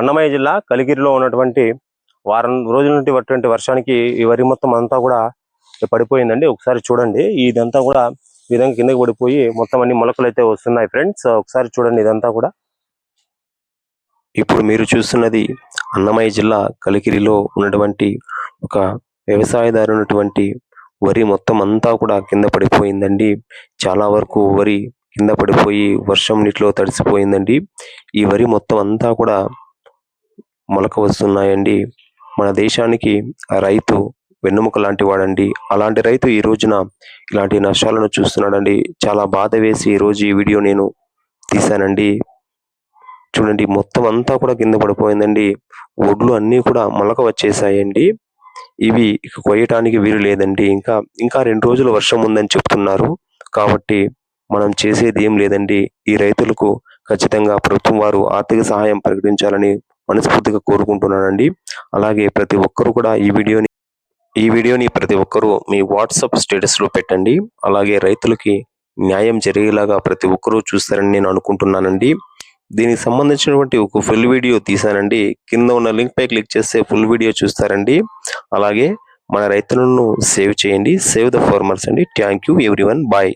అన్నమయ్య జిల్లా కలిగిరిలో ఉన్నటువంటి వారం రోజుల నుండి పట్టినటువంటి వర్షానికి ఈ వరి మొత్తం అంతా కూడా పడిపోయిందండి. ఒకసారి చూడండి. ఇదంతా కూడా ఈ విధంగా కిందకి పడిపోయి మొత్తం అన్ని మొలకలు అయితే వస్తున్నాయి ఫ్రెండ్స్. ఒకసారి చూడండి ఇదంతా కూడా. ఇప్పుడు మీరు చూస్తున్నది అన్నమయ్య జిల్లా కలికిరిలో ఉన్నటువంటి ఒక వ్యవసాయదారు ఉన్నటువంటి వరి మొత్తం అంతా కూడా కింద పడిపోయిందండి. చాలా వరకు వరి కింద పడిపోయి వర్షం నీటిలో తడిసిపోయిందండి. ఈ వరి మొత్తం అంతా కూడా మొలక వస్తున్నాయండి మన దేశానికి ఆ రైతు వెన్నెముక లాంటి వాడండి. అలాంటి రైతు ఈ రోజున ఇలాంటి నష్టాలను చూస్తున్నాడండి. చాలా బాధ వేసి ఈరోజు రోజు ఈ వీడియో నేను తీశానండి. చూడండి మొత్తం అంతా కూడా కింద పడిపోయిందండి. ఒడ్లు అన్నీ కూడా మొలక వచ్చేసాయండి. ఇవి కొయ్యటానికి వీలు లేదండి. ఇంకా ఇంకా రెండు రోజులు వర్షం ఉందని చెప్తున్నారు. కాబట్టి మనం చేసేది ఏం లేదండి. ఈ రైతులకు ఖచ్చితంగా ప్రభుత్వం వారు ఆర్థిక సహాయం ప్రకటించాలని మనస్ఫూర్తిగా కోరుకుంటున్నానండి. అలాగే ప్రతి ఒక్కరూ కూడా ఈ వీడియోని ఈ వీడియోని ప్రతి ఒక్కరూ మీ వాట్సాప్ స్టేటస్లో పెట్టండి. అలాగే రైతులకి న్యాయం జరిగేలాగా ప్రతి ఒక్కరూ చూస్తారని నేను అనుకుంటున్నానండి. దీనికి సంబంధించినటువంటి ఒక ఫుల్ వీడియో తీశానండి. కింద ఉన్న లింక్ పై క్లిక్ చేస్తే ఫుల్ వీడియో చూస్తారండి. అలాగే మన రైతులను సేవ్ చేయండి. సేవ్ ద ఫార్మర్స్ అండి. Thank you everybody.